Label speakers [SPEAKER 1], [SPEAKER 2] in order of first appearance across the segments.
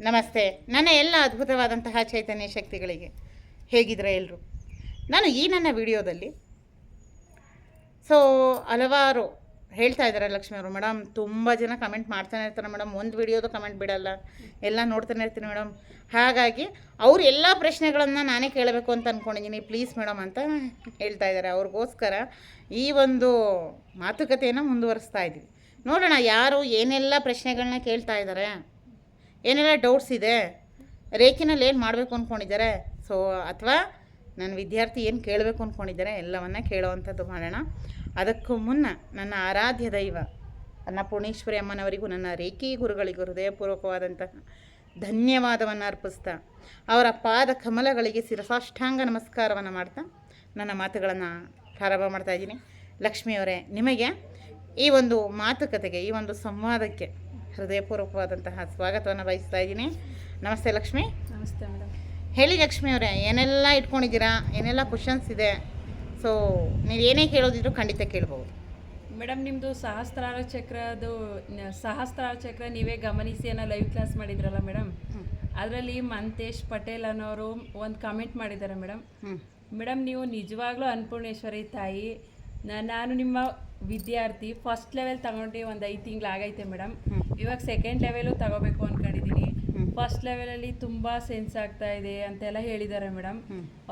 [SPEAKER 1] ನಮಸ್ತೆ. ನನ್ನ ಎಲ್ಲ ಅದ್ಭುತವಾದಂತಹ ಚೈತನ್ಯ ಶಕ್ತಿಗಳಿಗೆ ಹೇಗಿದ್ರೆ ಎಲ್ಲರೂ ನಾನು ಈ ನನ್ನ ವಿಡಿಯೋದಲ್ಲಿ ಸೊ, ಹಲವಾರು ಹೇಳ್ತಾ ಇದ್ದಾರೆ ಲಕ್ಷ್ಮಿ ಅವರು, ಮೇಡಮ್, ತುಂಬ ಜನ ಕಮೆಂಟ್ ಮಾಡ್ತಾನೆ ಇರ್ತಾರೆ ಮೇಡಮ್. ಒಂದು ವಿಡಿಯೋದು ಕಮೆಂಟ್ ಬಿಡಲ್ಲ. ಎಲ್ಲ ನೋಡ್ತಾನೆ ಇರ್ತೀನಿ ಮೇಡಮ್. ಹಾಗಾಗಿ ಅವ್ರು ಎಲ್ಲ ಪ್ರಶ್ನೆಗಳನ್ನು ನಾನೇ ಕೇಳಬೇಕು ಅಂತ ಅಂದ್ಕೊಂಡಿದ್ದೀನಿ ಪ್ಲೀಸ್ ಮೇಡಮ್ ಅಂತ ಹೇಳ್ತಾ ಇದ್ದಾರೆ. ಅವ್ರಿಗೋಸ್ಕರ ಈ ಒಂದು ಮಾತುಕತೆಯನ್ನು ಮುಂದುವರಿಸ್ತಾ ಇದ್ದೀವಿ ನೋಡೋಣ ಯಾರು ಏನೆಲ್ಲ ಪ್ರಶ್ನೆಗಳನ್ನ ಕೇಳ್ತಾ ಇದ್ದಾರೆ ಏನೆಲ್ಲ ಡೌಟ್ಸ್ ಇದೆ, ರೇಖಿನಲ್ಲಿ ಏನು ಮಾಡಬೇಕು ಅಂದ್ಕೊಂಡಿದ್ದಾರೆ ಸೊ ಅಥವಾ ನನ್ನ ವಿದ್ಯಾರ್ಥಿ ಏನು ಕೇಳಬೇಕು ಅಂದ್ಕೊಂಡಿದ್ದಾರೆ ಎಲ್ಲವನ್ನ ಕೇಳುವಂಥದ್ದು ಮಾಡೋಣ. ಅದಕ್ಕೂ ಮುನ್ನ ನನ್ನ ಆರಾಧ್ಯ ದೈವ ಅನ್ನಪೂರ್ಣೇಶ್ವರಿ ಅಮ್ಮನವರಿಗೂ, ನನ್ನ ರೇಖಿ ಗುರುಗಳಿಗೂ ಹೃದಯಪೂರ್ವಕವಾದಂತಹ ಧನ್ಯವಾದವನ್ನು ಅರ್ಪಿಸ್ತಾ, ಅವರ ಪಾದ ಕಮಲಗಳಿಗೆ ಶಿರಸಾಷ್ಟಾಂಗ ನಮಸ್ಕಾರವನ್ನು ಮಾಡ್ತಾ ನನ್ನ ಮಾತುಗಳನ್ನು ಪ್ರಾರಂಭ ಮಾಡ್ತಾ ಇದ್ದೀನಿ. ಲಕ್ಷ್ಮಿಯವರೇ ನಿಮಗೆ ಈ ಒಂದು ಮಾತುಕತೆಗೆ, ಈ ಒಂದು ಸಂವಾದಕ್ಕೆ ಹೃದಯಪೂರ್ವಕವಾದಂತಹ ಸ್ವಾಗತವನ್ನು ಬಯಸ್ತಾ ಇದ್ದೀನಿ. ನಮಸ್ತೆ ಲಕ್ಷ್ಮಿ.
[SPEAKER 2] ನಮಸ್ತೆ ಮೇಡಮ್
[SPEAKER 1] ಹೇಳಿ ಲಕ್ಷ್ಮಿ ಅವರೇ ಏನೆಲ್ಲ ಇಟ್ಕೊಂಡಿದ್ದೀರಾ? ಏನೆಲ್ಲ ಕ್ವಶನ್ಸ್ ಇದೆ? ಸೊ ನೀವು ಏನೇ ಕೇಳೋದಿದ್ರು ಖಂಡಿತ ಕೇಳ್ಬೋದು.
[SPEAKER 2] ಮೇಡಮ್ ನಿಮ್ಮದು ಸಹಸ್ರಾರ ಚಕ್ರದು ನ- ಸಹಸ್ರಾರ ಚಕ್ರ ನೀವೇ ಗಮನಿಸಿ ಅನ್ನೋ ಲೈವ್ ಕ್ಲಾಸ್ ಮಾಡಿದ್ರಲ್ಲ ಮೇಡಮ್ ಅದರಲ್ಲಿ ಮಂತೇಶ್ ಪಟೇಲ್ ಅನ್ನೋರು ಒಂದು ಕಾಮೆಂಟ್ ಮಾಡಿದ್ದಾರೆ ಮೇಡಮ್ ಮೇಡಮ್ ನೀವು ನಿಜವಾಗ್ಲೂ ಅನ್ನಪೂರ್ಣೇಶ್ವರಿ ತಾಯಿ. ನಾನು ನಿಮ್ಮ ವಿದ್ಯಾರ್ಥಿ ಫಸ್ಟ್ ಲೆವೆಲ್ ತಗೊಂಡು ಒಂದು ಐದು ತಿಂಗಳು ಆಗೈತೆ ಮೇಡಮ್. ಇವಾಗ ಸೆಕೆಂಡ್ ಲೆವೆಲು ತಗೋಬೇಕು ಅಂದ್ಕೊಂಡಿದ್ದೀನಿ. ಫಸ್ಟ್ ಲೆವೆಲಲ್ಲಿ ತುಂಬ ಸೆನ್ಸ್ ಆಗ್ತಾ ಇದೆ ಅಂತೆಲ್ಲ ಹೇಳಿದ್ದಾರೆ ಮೇಡಮ್.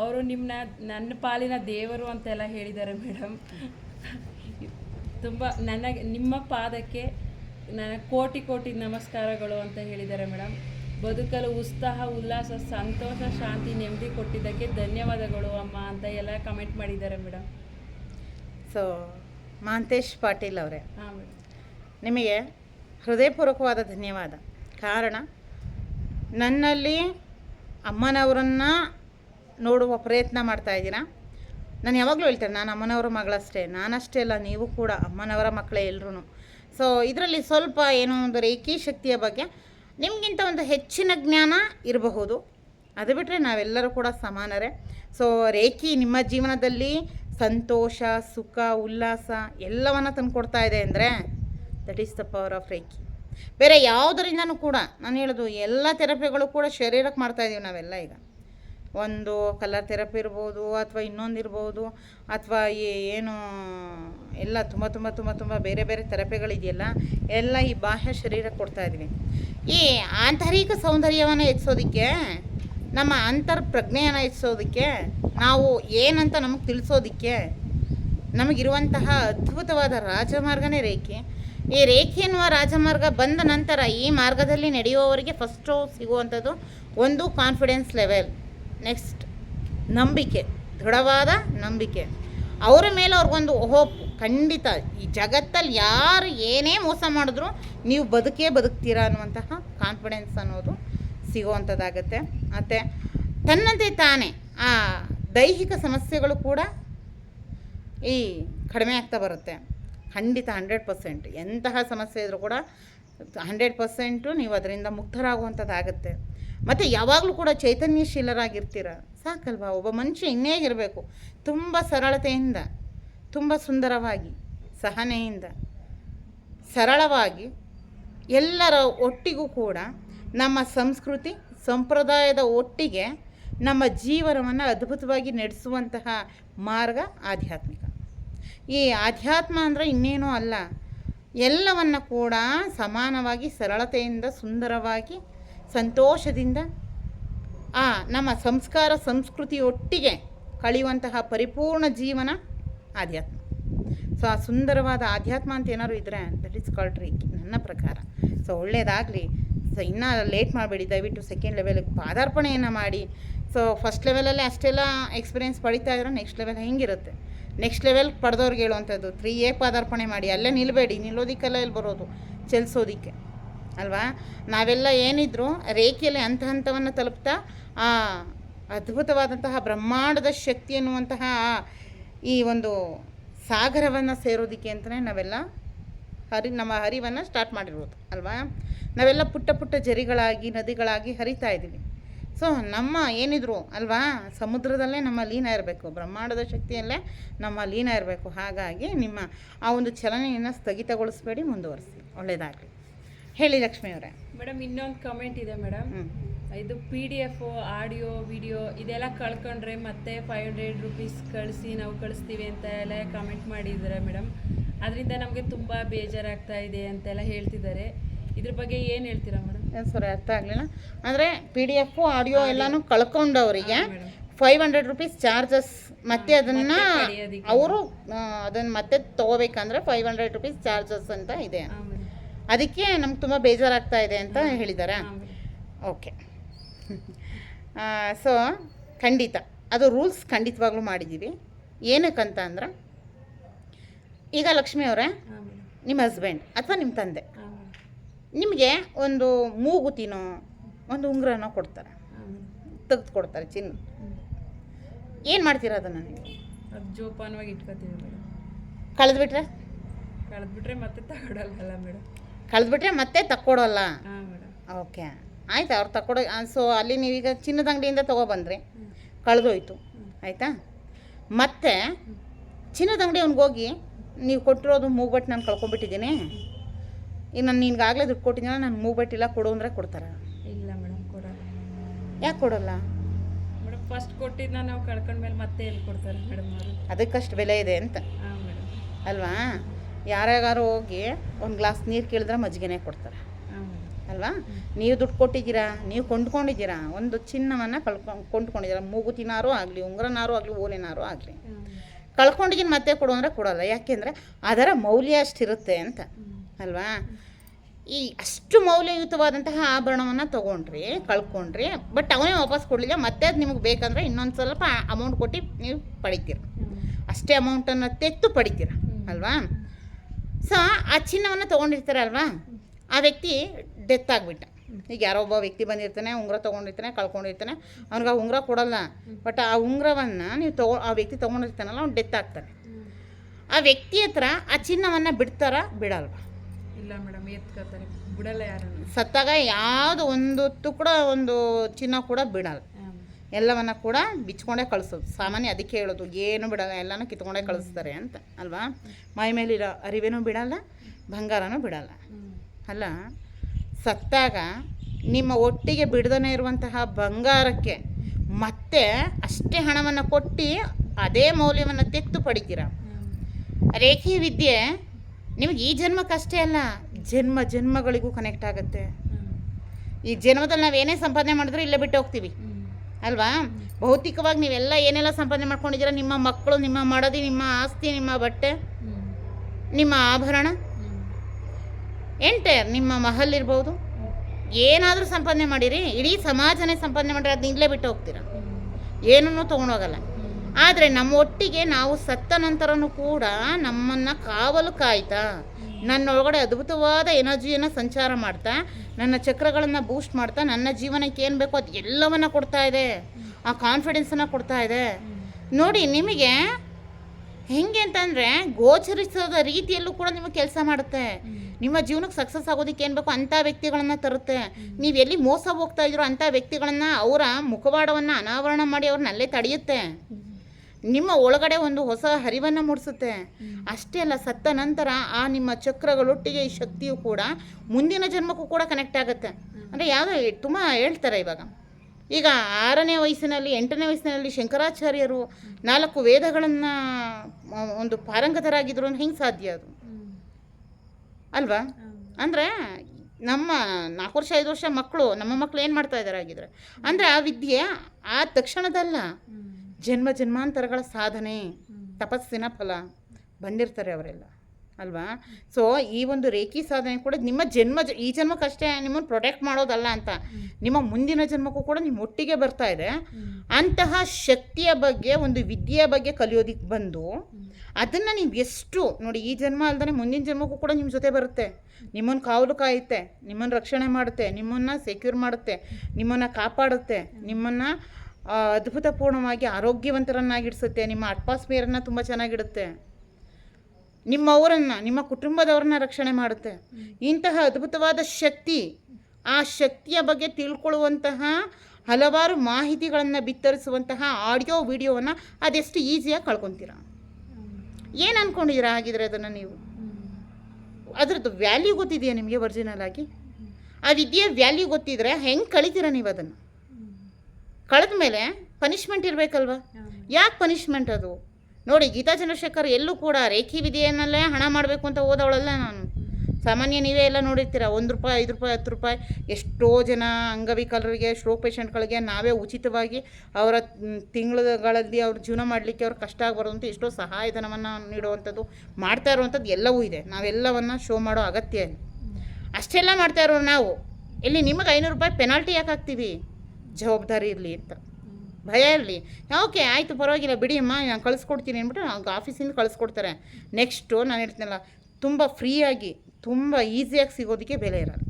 [SPEAKER 2] ಅವರು ನಿಮ್ಮನ್ನ ನನ್ನ ಪಾಲಿನ ದೇವರು ಅಂತೆಲ್ಲ ಹೇಳಿದ್ದಾರೆ ಮೇಡಮ್ ತುಂಬ ನನಗೆ ನಿಮ್ಮ ಪಾದಕ್ಕೆ ನನ್ನ ಕೋಟಿ ಕೋಟಿ ನಮಸ್ಕಾರಗಳು ಅಂತ ಹೇಳಿದ್ದಾರೆ ಮೇಡಮ್ ಬದುಕಲು ಉತ್ಸಾಹ ಉಲ್ಲಾಸ ಸಂತೋಷ ಶಾಂತಿ ನೆಮ್ಮದಿ ಕೊಟ್ಟಿದ್ದಕ್ಕೆ ಧನ್ಯವಾದಗಳು ಅಮ್ಮ ಅಂತ ಎಲ್ಲ ಕಮೆಂಟ್ ಮಾಡಿದ್ದಾರೆ ಮೇಡಮ್
[SPEAKER 1] ಸೊ ಮಹಾಂತೇಶ್ ಪಾಟೀಲ್ ಅವರೇ. ನಿಮಗೆ ಹೃದಯಪೂರ್ವಕವಾದ ಧನ್ಯವಾದ. ಕಾರಣ ನನ್ನಲ್ಲಿ ಅಮ್ಮನವರನ್ನು ನೋಡುವ ಪ್ರಯತ್ನ ಮಾಡ್ತಾ ಇದ್ದೀರಾ? ನಾನು ಯಾವಾಗಲೂ ಹೇಳ್ತೇನೆ ನಾನು ಅಮ್ಮನವರ ಮಗಳಷ್ಟೇ. ನಾನಷ್ಟೇ ಅಲ್ಲ ನೀವು ಕೂಡ ಅಮ್ಮನವರ ಮಕ್ಕಳೇ ಎಲ್ಲರೂ ಸೊ ಇದರಲ್ಲಿ ಸ್ವಲ್ಪ ಏನೋ ಒಂದು ರೇಖಿ ಶಕ್ತಿಯ ಬಗ್ಗೆ ನಿಮಗಿಂತ ಒಂದು ಹೆಚ್ಚಿನ ಜ್ಞಾನ ಇರಬಹುದು. ಅದು ಬಿಟ್ಟರೆ ನಾವೆಲ್ಲರೂ ಕೂಡ ಸಮಾನರೇ. ಸೊ ರೇಖಿ ನಿಮ್ಮ ಜೀವನದಲ್ಲಿ ಸಂತೋಷ, ಸುಖ, ಉಲ್ಲಾಸ ಎಲ್ಲವನ್ನು ತಂದುಕೊಡ್ತಾ ಇದೆ ಅಂದರೆ that is the power of reiki ಬೇರೆ ಯಾವುದರಿಂದನೂ ಕೂಡ ನಾನು ಹೇಳೋದು ಎಲ್ಲ ಥೆರಪಿಗಳು ಕೂಡ ಶರೀರಕ್ಕೆ ಮಾಡ್ತಾಯಿದ್ದೀವಿ ನಾವೆಲ್ಲ ಈಗ. ಒಂದು ಕಲರ್ ಥೆರಪಿ ಇರ್ಬೋದು ಅಥವಾ ಇನ್ನೊಂದು ಇರ್ಬೋದು ಅಥವಾ ಈ ಏನು ಎಲ್ಲ ತುಂಬ ತುಂಬ ತುಂಬ ತುಂಬ ಬೇರೆ ಬೇರೆ ಥೆರಪಿಗಳಿದೆಯಲ್ಲ ಎಲ್ಲ ಈ ಬಾಹ್ಯ ಶರೀರಕ್ಕೆ ಕೊಡ್ತಾ ಇದ್ವಿ. ಈ ಆಂತರಿಕ ಸೌಂದರ್ಯವನ್ನು ಹೆಚ್ಚಿಸೋದಕ್ಕೆ ನಮ್ಮ ಅಂತರ್ ಪ್ರಜ್ಞೆಯನ್ನು ನಾವು ಏನಂತ ನಮಗೆ ತಿಳಿಸೋದಕ್ಕೆ, ನಮಗಿರುವಂತಹ ಅದ್ಭುತವಾದ ರಾಜಮಾರ್ಗನೇ ರೇಖೆ. ಈ ರೇಖೆ ಎನ್ನುವ ರಾಜಮಾರ್ಗ ಬಂದ ನಂತರ ಈ ಮಾರ್ಗದಲ್ಲಿ ನಡೆಯುವವರಿಗೆ ಫಸ್ಟು ಸಿಗುವಂಥದ್ದು ಒಂದು ಕಾನ್ಫಿಡೆನ್ಸ್ ಲೆವೆಲ್ ನೆಕ್ಸ್ಟ್ ನಂಬಿಕೆ, ದೃಢವಾದ ನಂಬಿಕೆ. ಅವರ ಮೇಲೆ ಅವ್ರಿಗೊಂದು ಹೋಪ್ ಖಂಡಿತ ಈ ಜಗತ್ತಲ್ಲಿ ಯಾರು ಏನೇ ಮೋಸ ಮಾಡಿದ್ರು ನೀವು ಬದುಕೇ ಬದುಕ್ತೀರಾ ಅನ್ನುವಂತಹ ಕಾನ್ಫಿಡೆನ್ಸ್ ಅನ್ನೋದು ಸಿಗುವಂಥದ್ದಾಗತ್ತೆ. ಮತ್ತು ತನ್ನದೇ ತಾನೇ ಆ ದೈಹಿಕ ಸಮಸ್ಯೆಗಳು ಕೂಡ ಈ ಕಡಿಮೆ ಆಗ್ತಾ ಬರುತ್ತೆ. ಖಂಡಿತ ಹಂಡ್ರೆಡ್ ಪರ್ಸೆಂಟ್. ಎಂತಹ ಸಮಸ್ಯೆ ಇದ್ದರೂ ಕೂಡ ಹಂಡ್ರೆಡ್ ಪರ್ಸೆಂಟು ನೀವು ಅದರಿಂದ ಮುಕ್ತರಾಗುವಂಥದ್ದಾಗುತ್ತೆ. ಮತ್ತು ಯಾವಾಗಲೂ ಕೂಡ ಚೈತನ್ಯಶೀಲರಾಗಿರ್ತೀರ? ಸಾಕಲ್ವಾ? ಒಬ್ಬ ಮನುಷ್ಯ ಇನ್ನೇಗಿರಬೇಕು ತುಂಬ ಸರಳತೆಯಿಂದ, ತುಂಬ ಸುಂದರವಾಗಿ, ಸಹನೆಯಿಂದ, ಸರಳವಾಗಿ ಎಲ್ಲರ ಒಟ್ಟಿಗೂ ಕೂಡ ನಮ್ಮ ಸಂಸ್ಕೃತಿ, ಸಂಪ್ರದಾಯದ ಒಟ್ಟಿಗೆ ನಮ್ಮ ಜೀವನವನ್ನು ಅದ್ಭುತವಾಗಿ ನಡೆಸುವಂತಹ ಮಾರ್ಗ ಆಧ್ಯಾತ್ಮಿಕ. ಈ ಆಧ್ಯಾತ್ಮ ಅಂದರೆ ಇನ್ನೇನೂ ಅಲ್ಲ. ಎಲ್ಲವನ್ನು ಕೂಡ ಸಮಾನವಾಗಿ, ಸರಳತೆಯಿಂದ, ಸುಂದರವಾಗಿ, ಸಂತೋಷದಿಂದ ಆ ನಮ್ಮ ಸಂಸ್ಕಾರ, ಸಂಸ್ಕೃತಿಯೊಟ್ಟಿಗೆ ಕಳೆಯುವಂತಹ ಪರಿಪೂರ್ಣ ಜೀವನ ಆಧ್ಯಾತ್ಮ. ಸೊ ಆ ಸುಂದರವಾದ ಆಧ್ಯಾತ್ಮ ಅಂತ ಏನಾದ್ರು ಇದ್ದರೆ ದಟ್ ಇಸ್ ಕಾಲ್ಡ್ ರೇಖಿ ನನ್ನ ಪ್ರಕಾರ. ಸೊ ಒಳ್ಳೆಯದಾಗಲಿ ಸೊ ಇನ್ನೂ ಲೇಟ್ ಮಾಡಬೇಡಿ, ದಯವಿಟ್ಟು ಸೆಕೆಂಡ್ ಲೆವೆಲ್ಗೆ ಪಾದಾರ್ಪಣೆಯನ್ನು ಮಾಡಿ. ಸೊ ಫಸ್ಟ್ ಲೆವೆಲಲ್ಲೇ ಅಷ್ಟೆಲ್ಲ ಎಕ್ಸ್ಪೀರಿಯೆನ್ಸ್ ಪಡಿತಾ ಇದ್ರೆ ನೆಕ್ಸ್ಟ್ ಲೆವೆಲ್ ಹೆಂಗಿರುತ್ತೆ? ನೆಕ್ಸ್ಟ್ ಲೆವೆಲ್ ಪಡೆದವ್ರಿಗೆ ಹೇಳುವಂಥದ್ದು ತ್ರೀ ಎ ಪಾದಾರ್ಪಣೆ ಮಾಡಿ, ಅಲ್ಲೇ ನಿಲ್ಲಬೇಡಿ ನಿಲ್ಲೋದಿಕ್ಕೆಲ್ಲ ಇಲ್ಲಿ ಬರೋದು, ಚಲಿಸೋದಿಕ್ಕೆ. ಅಲ್ವಾ? ನಾವೆಲ್ಲ ಏನಿದ್ರು ರೇಖೆಯಲ್ಲಿ ಹಂತ ಹಂತವನ್ನು ತಲುಪ್ತಾ, ಆ ಅದ್ಭುತವಾದಂತಹ ಬ್ರಹ್ಮಾಂಡದ ಶಕ್ತಿ ಎನ್ನುವಂತಹ ಈ ಒಂದು ಸಾಗರವನ್ನು ಸೇರೋದಕ್ಕೆ ಅಂತಲೇ ನಾವೆಲ್ಲ ಹರಿ, ನಮ್ಮ ಹರಿವನ್ನು ಸ್ಟಾರ್ಟ್ ಮಾಡಿರ್ಬೋದು. ಅಲ್ವಾ? ನಾವೆಲ್ಲ ಪುಟ್ಟ ಪುಟ್ಟ ಜರಿಗಳಾಗಿ ನದಿಗಳಾಗಿ ಹರಿತಾ ಇದ್ದೀವಿ. ಸೊ ನಮ್ಮ ಏನಿದ್ರು ಅಲ್ವಾ ಸಮುದ್ರದಲ್ಲೇ ನಮ್ಮ ಲೀನ ಇರಬೇಕು ಬ್ರಹ್ಮಾಂಡದ ಶಕ್ತಿಯಲ್ಲೇ ನಮ್ಮ ಲೀನ ಇರಬೇಕು. ಹಾಗಾಗಿ ನಿಮ್ಮ ಆ ಒಂದು ಚಲನೆಯನ್ನು ಸ್ಥಗಿತಗೊಳಿಸ್ಬೇಡಿ ಮುಂದುವರಿಸಿ. ಒಳ್ಳೆಯದಾಗಲಿ ಹೇಳಿ ಲಕ್ಷ್ಮಿ ಅವರೇ.
[SPEAKER 2] ಮೇಡಮ್ ಇನ್ನೊಂದು ಕಮೆಂಟ್ ಇದೆ ಮೇಡಮ್. ಇದು P D F audio video ಇದೆಲ್ಲ ಕಳ್ಕೊಂಡ್ರೆ ಮತ್ತೆ ಫೈವ್ ಹಂಡ್ರೆಡ್ ರುಪೀಸ್ ಕಳಿಸಿ ನಾವು ಕಳಿಸ್ತೀವಿ ಅಂತ ಎಲ್ಲ ಕಮೆಂಟ್ ಮಾಡಿದ್ದಾರೆ ಮೇಡಮ್. ಅದರಿಂದ ನಮಗೆ ತುಂಬ ಬೇಜಾರಾಗ್ತಾ ಇದೆ ಅಂತೆಲ್ಲ ಹೇಳ್ತಿದ್ದಾರೆ. ಇದ್ರ ಬಗ್ಗೆ ಏನು ಹೇಳ್ತೀರಾ ಮೇಡಮ್
[SPEAKER 1] ಸರಿ ಅರ್ಥ ಆಗಲಿಲ್ಲ. ಅಂದರೆ ಪಿ ಡಿ ಎಫು ಆಡಿಯೋ ಎಲ್ಲನೂ ಕಳ್ಕೊಂಡವರಿಗೆ
[SPEAKER 2] ಅವರಿಗೆ
[SPEAKER 1] ಫೈವ್ ಹಂಡ್ರೆಡ್ ರುಪೀಸ್ ಚಾರ್ಜಸ್ ಮತ್ತೆ ಅದನ್ನು ಅವರು ಅದನ್ನು ಮತ್ತೆ ತಗೋಬೇಕಂದ್ರೆ ಫೈವ್ ಹಂಡ್ರೆಡ್ ರುಪೀಸ್ ಚಾರ್ಜಸ್ ಅಂತ ಇದೆ. ಅದಕ್ಕೆ ನಮ್ಗೆ ತುಂಬ ಬೇಜಾರಾಗ್ತಾ ಇದೆ ಅಂತ ಹೇಳಿದ್ದಾರೆ ಓಕೆ ಸೊ ಖಂಡಿತ. ಅದು ರೂಲ್ಸ್ ಖಂಡಿತವಾಗ್ಲೂ ಮಾಡಿದ್ದೀವಿ ಏನಕ್ಕಂತ ಅಂದ್ರೆ ಈಗ ಲಕ್ಷ್ಮಿ ಅವರೇ ನಿಮ್ಮ ಹಸ್ಬೆಂಡ್ ಅಥವಾ ನಿಮ್ಮ ತಂದೆ. ನಿಮಗೆ ಒಂದು ಮೂಗುತಿನೋ ಒಂದು ಉಂಗುರನೋ ಕೊಡ್ತಾರೆ. ತೆಗೆದು ಕೊಡ್ತಾರೆ ಚಿನ್ನ. ಏನು ಮಾಡ್ತೀರ ಅದನ್ನು ನೀವು?
[SPEAKER 2] ಅದು ಜೋಪಾನವಾಗಿ ಇಟ್ಕೋತೀವಿ ಮೇಡಮ್.
[SPEAKER 1] ಕಳೆದ್ಬಿಟ್ರೆ?
[SPEAKER 2] ಕಳೆದ್ಬಿಟ್ರೆ ಮತ್ತೆ ತಗೊಡಲ್ಲ ಮೇಡಮ್.
[SPEAKER 1] ಕಳೆದ್ಬಿಟ್ರೆ ಮತ್ತೆ ತಕ್ಕೊಡೋಲ್ಲ?
[SPEAKER 2] ಹಾಂ ಮೇಡಮ್.
[SPEAKER 1] ಓಕೆ. ಆಯ್ತು ಅವ್ರು ತಕ್ಕೊಡೋ ಸೊ ಅಲ್ಲಿ ನೀವೀಗ ಚಿನ್ನದ ಅಂಗಡಿಯಿಂದ ತೊಗೊಬಂದ್ರಿ. ಕಳೆದೋಯ್ತು. ಆಯಿತಾ? ಮತ್ತೆ ಚಿನ್ನದ ಅಂಗಡಿ ಅವ್ನಿಗೆ ಹೋಗಿ ನೀವು ಕೊಟ್ಟಿರೋದು ಮೂಗ್ಬಟ್ಟು ನಾನು ಕಳ್ಕೊಂಬಿಟ್ಟಿದ್ದೀನಿ ಈಗ ನಾನು ನಿನ್ಗಾಗಲೇ ದುಡ್ಡು ಕೊಟ್ಟಿದ್ದೀನಿ ನಾನು ಮೂಗ್ಬಟ್ಟಿಲ್ಲ ಕೊಡು ಅಂದರೆ ಕೊಡ್ತಾರೆ.
[SPEAKER 2] ಇಲ್ಲ ಮೇಡಮ್ ಕೊಡಲ್ಲ.
[SPEAKER 1] ಯಾಕೆ ಕೊಡಲ್ಲ?
[SPEAKER 2] ಮೇಡಮ್ ಫಸ್ಟ್ ಕೊಟ್ಟಿದ್ದನ್ನ ನಾವು ಕಳ್ಕೊಂಡ್ಮೇಲೆ ಮತ್ತೆ ಎಲ್ಲಿ ಕೊಡ್ತಾರೆ ಮೇಡಮ್ ಅವರು?
[SPEAKER 1] ಅದಕ್ಕಷ್ಟು ಬೆಲೆ ಇದೆ ಅಂತ.
[SPEAKER 2] ಹಾಂ ಮೇಡಮ್.
[SPEAKER 1] ಅಲ್ವಾ? ಯಾರ್ಯಾರು ಹೋಗಿ ಒಂದು ಗ್ಲಾಸ್ ನೀರು ಕೇಳಿದ್ರೆ ಮಜ್ಜಿಗೆನೇ ಕೊಡ್ತಾರೆ. ಅಲ್ವಾ? ನೀವು ದುಡ್ಡು ಕೊಟ್ಟಿದ್ದೀರಾ? ನೀವು ಕೊಂಡ್ಕೊಂಡಿದ್ದೀರಾ? ಒಂದು ಚಿನ್ನವನ್ನು ಕಳ್ಕೊಂಡು ಕೊಂಡ್ಕೊಂಡಿದ್ದೀರಾ? ಮೂಗುತಿನಾರು ಆಗಲಿ ಉಂಗುರನಾರು ಆಗಲಿ ಓಲೆನಾರು ಆಗಲಿ. ಕಳ್ಕೊಂಡಿದ್ದೀನಿ ಮತ್ತೆ ಕೊಡು ಅಂದರೆ ಕೊಡೋಲ್ಲ. ಯಾಕೆಂದರೆ ಅದರ ಮೌಲ್ಯ ಅಷ್ಟಿರುತ್ತೆ ಅಂತ. ಅಲ್ವಾ? ಈ ಅಷ್ಟು ಮೌಲ್ಯಯುತವಾದಂತಹ ಆಭರಣವನ್ನು ತೊಗೊಂಡ್ರಿ, ಕಳ್ಕೊಂಡ್ರಿ ಬಟ್ ಅವನೇ ವಾಪಸ್ ಕೊಡಲಿಲ್ಲ, ಮತ್ತೆ ಅದು ನಿಮಗೆ ಬೇಕಂದ್ರೆ ಇನ್ನೊಂದು ಸ್ವಲ್ಪ ಅಮೌಂಟ್ ಕೊಟ್ಟು ನೀವು ಪಡಿತೀರ. ಅಷ್ಟೇ ಅಮೌಂಟನ್ನು ತೆತ್ತು ಪಡಿತೀರ, ಅಲ್ವಾ? ಸೊ ಆ ಚಿನ್ನವನ್ನು ತೊಗೊಂಡಿರ್ತಾರಲ್ವಾ ಆ ವ್ಯಕ್ತಿ ಡೆತ್ ಆಗಿಬಿಟ್ಟ. ಈಗ ಯಾರೋ ಒಬ್ಬ ವ್ಯಕ್ತಿ ಬಂದಿರ್ತಾನೆ, ಉಂಗುರ ತೊಗೊಂಡಿರ್ತಾನೆ, ಕಳ್ಕೊಂಡಿರ್ತಾನೆ, ಅವ್ನಿಗೆ ಆ ಉಂಗುರ ಕೊಡಲ್ಲ ಬಟ್ ಆ ಉಂಗುರವನ್ನು ನೀವು ತಗೊ, ಆ ವ್ಯಕ್ತಿ ತೊಗೊಂಡಿರ್ತಾನಲ್ಲ, ಅವ್ನು ಡೆತ್ ಆಗ್ತಾನೆ. ಆ ವ್ಯಕ್ತಿ ಹತ್ರ ಆ ಚಿನ್ನವನ್ನು ಬಿಡ್ತಾರ? ಬಿಡಲ್ವಾ?
[SPEAKER 2] ಇಲ್ಲ ಮೇಡಮ್ ಎತ್ಕೋತಾರೆ ಬಿಡಲ್ಲ ಯಾರು
[SPEAKER 1] ಸತ್ತಾಗ ಯಾವುದು ಒಂದು ಕೂಡ ಒಂದು ಚಿನ್ನ ಕೂಡ ಬಿಡಲ್ಲ ಎಲ್ಲವನ್ನ ಕೂಡ ಬಿಚ್ಕೊಂಡೇ ಕಳಿಸೋದು. ಸಾಮಾನ್ಯ ಅದಕ್ಕೆ ಹೇಳೋದು ಏನು ಬಿಡಲ್ಲ ಎಲ್ಲನೂ ಕಿತ್ಕೊಂಡೆ ಕಳಿಸ್ತಾರೆ ಅಂತ ಅಲ್ವಾ? ಮೈ ಮೇಲಿರೋ ಅರಿವೇನೂ ಬಿಡಲ್ಲ ಬಂಗಾರನೂ ಬಿಡಲ್ಲ. ಅಲ್ಲ ಸತ್ತಾಗ ನಿಮ್ಮ ಒಟ್ಟಿಗೆ ಬಿಡದನೇ ಇರುವಂತಹ ಬಂಗಾರಕ್ಕೆ ಮತ್ತೆ ಅಷ್ಟೇ ಹಣವನ್ನು ಕೊಟ್ಟು ಅದೇ ಮೌಲ್ಯವನ್ನು ತೆತ್ತು ಪಡಿತೀರ? ರೇಖಿ ವಿದ್ಯೆ ನಿಮಗೆ ಈ ಜನ್ಮಕ್ಕಷ್ಟೇ ಅಲ್ಲ. ಜನ್ಮ ಜನ್ಮಗಳಿಗೂ ಕನೆಕ್ಟ್ ಆಗುತ್ತೆ. ಈ ಜನ್ಮದಲ್ಲಿ ನಾವು ಏನೇ ಸಂಪಾದನೆ ಮಾಡಿದ್ರು ಇಲ್ಲೇ ಬಿಟ್ಟು ಹೋಗ್ತೀವಿ. ಅಲ್ವಾ? ಭೌತಿಕವಾಗಿ ನೀವೆಲ್ಲ ಏನೆಲ್ಲ ಸಂಪಾದನೆ ಮಾಡ್ಕೊಂಡಿದ್ದೀರಾ? ನಿಮ್ಮ ಮಕ್ಕಳು ನಿಮ್ಮ ಮಡದಿ ನಿಮ್ಮ ಆಸ್ತಿ ನಿಮ್ಮ ಬಟ್ಟೆ ನಿಮ್ಮ ಆಭರಣ. ಎಂಟೆ ನಿಮ್ಮ ಮಹಲ್ ಇರ್ಬೋದು ಏನಾದರೂ ಸಂಪಾದನೆ ಮಾಡಿರಿ ಇಡೀ ಸಮಾಜನೇ ಸಂಪಾದನೆ ಮಾಡಿರಿ ಅದನ್ನ ಇಲ್ಲೇ ಬಿಟ್ಟು ಹೋಗ್ತೀರಾ? ಏನನ್ನೂ ತೊಗೊಂಡೋಗಲ್ಲ ಆದರೆ ನಮ್ಮ ಒಟ್ಟಿಗೆ ನಾವು ಸತ್ತ ನಂತರನೂ ಕೂಡ ನಮ್ಮನ್ನು ಕಾವಲು ಕಾಯ್ತಾ, ನನ್ನೊಳಗಡೆ ಅದ್ಭುತವಾದ ಎನರ್ಜಿಯನ್ನು ಸಂಚಾರ ಮಾಡ್ತಾ, ನನ್ನ ಚಕ್ರಗಳನ್ನು ಬೂಸ್ಟ್ ಮಾಡ್ತಾ, ನನ್ನ ಜೀವನಕ್ಕೆ ಏನು ಬೇಕೋ ಅದು ಎಲ್ಲವನ್ನ ಕೊಡ್ತಾ ಇದೆ, ಆ ಕಾನ್ಫಿಡೆನ್ಸನ್ನು ಕೊಡ್ತಾ ಇದೆ. ನೋಡಿ ನಿಮಗೆ ಹೆಂಗೆ ಅಂತಂದರೆ ಗೋಚರಿಸೋದ ರೀತಿಯಲ್ಲೂ ಕೂಡ ನಿಮಗೆ ಕೆಲಸ ಮಾಡುತ್ತೆ. ನಿಮ್ಮ ಜೀವನಕ್ಕೆ ಸಕ್ಸಸ್ ಆಗೋದಕ್ಕೆ ಏನು ಬೇಕೋ ಅಂಥ ವ್ಯಕ್ತಿಗಳನ್ನು ತರುತ್ತೆ. ನೀವು ಎಲ್ಲಿ ಮೋಸ ಹೋಗ್ತಾ ಇದ್ದೀರೋ ಅಂಥ ವ್ಯಕ್ತಿಗಳನ್ನು ಅವರ ಮುಖವಾಡವನ್ನು ಅನಾವರಣ ಮಾಡಿ ಅವ್ರನ್ನ ಅಲ್ಲೇ ತಡೆಯುತ್ತೆ. ನಿಮ್ಮ ಒಳಗಡೆ ಒಂದು ಹೊಸ ಹರಿವನ್ನು ಮೂಡಿಸುತ್ತೆ. ಅಷ್ಟೇ ಅಲ್ಲ ಸತ್ತ ನಂತರ ಆ ನಿಮ್ಮ ಚಕ್ರಗಳೊಟ್ಟಿಗೆ ಈ ಶಕ್ತಿಯು ಕೂಡ ಮುಂದಿನ ಜನ್ಮಕ್ಕೂ ಕೂಡ ಕನೆಕ್ಟ್ ಆಗುತ್ತೆ. ಅಂದರೆ ಯಾವುದೋ ತುಂಬ ಹೇಳ್ತಾರೆ ಇವಾಗ. ಈಗ ಆರನೇ ವಯಸ್ಸಿನಲ್ಲಿ ಎಂಟನೇ ವಯಸ್ಸಿನಲ್ಲಿ ಶಂಕರಾಚಾರ್ಯರು ನಾಲ್ಕು ವೇದಗಳನ್ನು ಒಂದು ಪಾರಂಗತರಾಗಿದ್ರು ಹೆಂಗೆ ಸಾಧ್ಯ ಅದು? ಅಲ್ವಾ? ಅಂದರೆ ನಮ್ಮ ನಾಲ್ಕು ವರ್ಷ ಐದು ವರ್ಷ ಮಕ್ಕಳು ನಮ್ಮ ಮಕ್ಕಳು ಏನು ಮಾಡ್ತಾ ಇದ್ದಾರೆ ಆಗಿದ್ರೆ ಅಂದರೆ ಆ ವಿದ್ಯೆ ಆ ತಕ್ಷಣದಲ್ಲ. ಜನ್ಮ ಜನ್ಮಾಂತರಗಳ ಸಾಧನೆ ತಪಸ್ಸಿನ ಫಲ ಬಂದಿರ್ತಾರೆ ಅವರೆಲ್ಲ ಅಲ್ವಾ? ಸೊ ಈ ಒಂದು ರೇಖಿ ಸಾಧನೆ ಕೂಡ ನಿಮ್ಮ ಜನ್ಮ ಜ- ಈ ಜನ್ಮಕ್ಕಷ್ಟೇ ನಿಮ್ಮನ್ನು ಪ್ರೊಟೆಕ್ಟ್ ಮಾಡೋದಲ್ಲ ಅಂತ. ನಿಮ್ಮ ಮುಂದಿನ ಜನ್ಮಕ್ಕೂ ಕೂಡ ನಿಮ್ಮ ಒಟ್ಟಿಗೆ ಬರ್ತಾ ಇದೆ. ಅಂತಹ ಶಕ್ತಿಯ ಬಗ್ಗೆ ಒಂದು ವಿದ್ಯೆಯ ಬಗ್ಗೆ ಕಲಿಯೋದಿಕ್ಕೆ ಬಂದು ಅದನ್ನು ನೀವು ಎಷ್ಟು ನೋಡಿ ಈ ಜನ್ಮ ಅಲ್ದೇ ಮುಂದಿನ ಜನ್ಮಕ್ಕೂ ಕೂಡ ನಿಮ್ಮ ಜೊತೆ ಬರುತ್ತೆ. ನಿಮ್ಮನ್ನು ಕಾವಲು ಕಾಯುತ್ತೆ ನಿಮ್ಮನ್ನು ರಕ್ಷಣೆ ಮಾಡುತ್ತೆ ನಿಮ್ಮನ್ನು ಸೆಕ್ಯೂರ್ ಮಾಡುತ್ತೆ ನಿಮ್ಮನ್ನು ಕಾಪಾಡುತ್ತೆ ನಿಮ್ಮನ್ನು ಅದ್ಭುತಪೂರ್ಣವಾಗಿ ಆರೋಗ್ಯವಂತರನ್ನಾಗಿಡಿಸುತ್ತೆ. ನಿಮ್ಮ ಅಟ್ಮಾಸ್ಫಿಯರನ್ನು ತುಂಬ ಚೆನ್ನಾಗಿಡುತ್ತೆ. ನಿಮ್ಮವರನ್ನು ನಿಮ್ಮ ಕುಟುಂಬದವ್ರನ್ನ ರಕ್ಷಣೆ ಮಾಡುತ್ತೆ. ಇಂತಹ ಅದ್ಭುತವಾದ ಶಕ್ತಿ, ಆ ಶಕ್ತಿಯ ಬಗ್ಗೆ ತಿಳ್ಕೊಳ್ಳುವಂತಹ ಹಲವಾರು ಮಾಹಿತಿಗಳನ್ನು ಬಿತ್ತರಿಸುವಂತಹ ಆಡಿಯೋ ವಿಡಿಯೋವನ್ನು ಅದೆಷ್ಟು ಈಸಿಯಾಗಿ ಕಳ್ಕೊತೀರ? ಏನು ಅಂದ್ಕೊಂಡಿದ್ದೀರಾ ಹಾಗಿದ್ರೆ ಅದನ್ನು ನೀವು? ಅದರದ್ದು ವ್ಯಾಲ್ಯೂ ಗೊತ್ತಿದೆಯಾ ನಿಮಗೆ ಒರಿಜಿನಲ್ ಆಗಿ? ಆ ವಿದ್ಯೆ ವ್ಯಾಲ್ಯೂ ಗೊತ್ತಿದ್ರೆ ಹೆಂಗೆ ಕಳಿತೀರ ನೀವು ಅದನ್ನು? ಕಳೆದ ಮೇಲೆ ಪನಿಷ್ಮೆಂಟ್ ಇರಬೇಕಲ್ವ? ಯಾಕೆ ಪನಿಷ್ಮೆಂಟ್ ಅದು? ನೋಡಿ ಗೀತಾ ಚಂದ್ರಶೇಖರ್ ಎಲ್ಲೂ ಕೂಡ ರೇಖಿ ವಿಧಿಯನ್ನಲ್ಲೇ ಹಣ ಮಾಡಬೇಕು ಅಂತ ಓದವಳಲ್ಲ ನಾನು. ಸಾಮಾನ್ಯ ನೀವೇ ಎಲ್ಲ ನೋಡಿರ್ತೀರ ಒಂದು ರೂಪಾಯಿ ಐದು ರೂಪಾಯಿ ಹತ್ತು ರೂಪಾಯಿ ಎಷ್ಟೋ ಜನ ಅಂಗವಿಕಲರಿಗೆ ಸ್ಟ್ರೋಕ್ ಪೇಷಂಟ್ಗಳಿಗೆ ನಾವೇ ಉಚಿತವಾಗಿ ಅವರ ತಿಂಗಳುಗಳಲ್ಲಿ ಅವ್ರ ಜೀವನ ಮಾಡಲಿಕ್ಕೆ ಅವ್ರು ಕಷ್ಟ ಆಗಬಾರ್ದು ಅಂತ ಎಷ್ಟೋ ಸಹಾಯಧನವನ್ನು ನೀಡುವಂಥದ್ದು ಮಾಡ್ತಾ ಇರುವಂಥದ್ದು ಎಲ್ಲವೂ ಇದೆ. ನಾವೆಲ್ಲವನ್ನು ಶೋ ಮಾಡೋ ಅಗತ್ಯ ಅಷ್ಟೆಲ್ಲ ಮಾಡ್ತಾ ಇರೋ ನಾವು. ಇಲ್ಲಿ ನಿಮಗೆ ಐನೂರು ರೂಪಾಯಿ ಪೆನಾಲ್ಟಿ ಯಾಕೆ ಹಾಕ್ತೀವಿ? ಜವಾಬ್ದಾರಿ ಇರಲಿ ಅಂತ. ಭಯ ಇರಲಿ. ಓಕೆ ಆಯಿತು, ಪರವಾಗಿಲ್ಲ, ಬಿಡಿ ಅಮ್ಮ, ನಾನು ಕಳಿಸ್ಕೊಡ್ತೀನಿ ಅಂದ್ಬಿಟ್ಟು ನಾವು ಆಫೀಸಿಂದ ಕಳಿಸ್ಕೊಡ್ತಾರೆ. ನೆಕ್ಸ್ಟು ನಾನು ಹೇಳ್ತೀನಲ್ಲ, ತುಂಬ ಫ್ರೀಯಾಗಿ ತುಂಬ ಈಸಿಯಾಗಿ ಸಿಗೋದಕ್ಕೆ ಬೆಲೆ ಇರಲ್ಲ.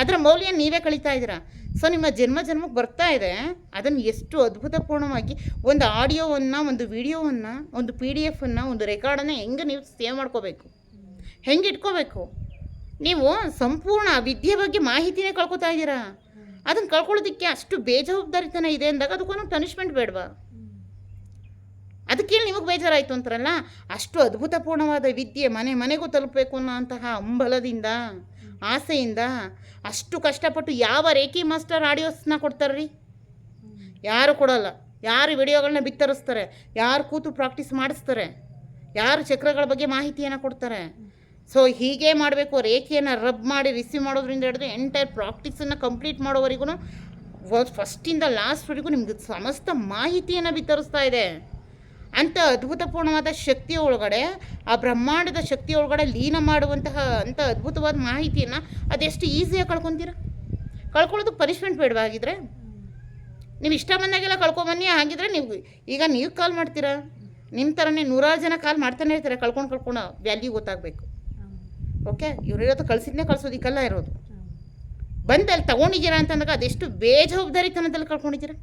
[SPEAKER 1] ಅದರ ಮೌಲ್ಯ ನೀವೇ ಕಳೀತಾ ಇದ್ದೀರಾ? ಸೊ ನಿಮ್ಮ ಜನ್ಮ ಜನ್ಮಕ್ಕೆ ಬರ್ತಾ ಇದೆ, ಅದನ್ನು ಎಷ್ಟು ಅದ್ಭುತಪೂರ್ಣವಾಗಿ ಒಂದು ಆಡಿಯೋವನ್ನು ಒಂದು ವಿಡಿಯೋವನ್ನು ಒಂದು ಪಿ ಡಿ ಎಫನ್ನು ಒಂದು ರೆಕಾರ್ಡನ್ನು ಹೆಂಗೆ ನೀವು ಸೇವ್ ಮಾಡ್ಕೋಬೇಕು? ಹೆಂಗೆ ಇಟ್ಕೋಬೇಕು? ನೀವು ಸಂಪೂರ್ಣ ವಿದ್ಯೆ ಬಗ್ಗೆ ಮಾಹಿತಿನೇ ಕಳ್ಕೊತಾ ಇದ್ದೀರಾ? ಅದನ್ನು ಕಳ್ಕೊಳ್ಳೋದಕ್ಕೆ ಅಷ್ಟು ಬೇಜವಾಬ್ದಾರಿತನ ಇದೆ ಅಂದಾಗ ಅದಕ್ಕೊಂದು ಪನಿಷ್ಮೆಂಟ್ ಬೇಡವಾ? ಅದಕ್ಕೆ ನಿಮಗೆ ಬೇಜಾರಾಯಿತು ಅಂತಾರಲ್ಲ? ಅಷ್ಟು ಅದ್ಭುತಪೂರ್ಣವಾದ ವಿದ್ಯೆ ಮನೆ ಮನೆಗೂ ತಲುಪಬೇಕು ಅನ್ನೋಂತಹ ಅಂಬಲದಿಂದ ಆಸೆಯಿಂದ ಅಷ್ಟು ಕಷ್ಟಪಟ್ಟು ಯಾವ ರೇಖಿ ಮಾಸ್ಟರ್ ಆಡಿಯೋಸ್ನ ಕೊಡ್ತಾರ್ರಿ? ಯಾರು ಕೊಡೋಲ್ಲ. ಯಾರು ವಿಡಿಯೋಗಳನ್ನ ಬಿತ್ತರಿಸ್ತಾರೆ. ಯಾರು ಕೂತು ಪ್ರಾಕ್ಟೀಸ್ ಮಾಡಿಸ್ತಾರೆ. ಯಾರು ಚಕ್ರಗಳ ಬಗ್ಗೆ ಮಾಹಿತಿಯನ್ನು ಕೊಡ್ತಾರೆ. ಸೊ ಹೀಗೆ ಮಾಡಬೇಕು, ರೇಖೆಯನ್ನು ರಬ್ ಮಾಡಿ, ರಿಸೀವ್ ಮಾಡೋದ್ರಿಂದ ಹಿಡಿದು ಎಂಟೈರ್ ಪ್ರಾಕ್ಟೀಸನ್ನು ಕಂಪ್ಲೀಟ್ ಮಾಡೋವರೆಗೂ ಫಸ್ಟಿಂದ ಲಾಸ್ಟ್ವರೆಗೂ ನಿಮ್ಗೆ ಸಮಸ್ತ ಮಾಹಿತಿಯನ್ನು ಬಿತ್ತರಿಸ್ತಾ ಇದೆ. ಅಂಥ ಅದ್ಭುತಪೂರ್ಣವಾದ ಶಕ್ತಿಯ ಒಳಗಡೆ, ಆ ಬ್ರಹ್ಮಾಂಡದ ಶಕ್ತಿಯ ಒಳಗಡೆ ಲೀನ ಮಾಡುವಂತಹ ಅಂಥ ಅದ್ಭುತವಾದ ಮಾಹಿತಿಯನ್ನು ಅದೆಷ್ಟು ಈಸಿಯಾಗಿ ಕಳ್ಕೊತೀರ? ಕಳ್ಕೊಳ್ಳೋದಕ್ಕೆ ಪನಿಷ್ಮೆಂಟ್ ಬೇಡವಾಗಿದ್ರೆ ನೀವು ಇಷ್ಟ ಬಂದಾಗೆಲ್ಲ ಕಳ್ಕೊಂಬನ್ನಿ, ಹಾಗಿದ್ರೆ ನೀವು, ಈಗ ನೀವು ಕಾಲ್ ಮಾಡ್ತೀರಾ? ನಿಮ್ಮ ಥರನೇ ನೂರಾರು ಜನ ಕಾಲ್ ಮಾಡ್ತಾನೆ ಇರ್ತಾರೆ, ಕಳ್ಕೊಂಡು ಕಳ್ಕೊಂಡು ವ್ಯಾಲ್ಯೂ ಗೊತ್ತಾಗಬೇಕು. ಓಕೆ ಇವ್ರಿರೋದು ಕಳ್ಸಿದ್ನೇ ಕಳ್ಸೋದಿಕ್ಕೆಲ್ಲ ಇರೋದು. ಬಂದು ಅಲ್ಲಿ ತಗೊಂಡಿದ್ದೀರಾ ಅಂತಂದಾಗ ಅದೆಷ್ಟು ಬೇಜವಾಬ್ದಾರಿತನದಲ್ಲಿ ಕಳ್ಕೊಂಡಿದ್ದೀರಾ?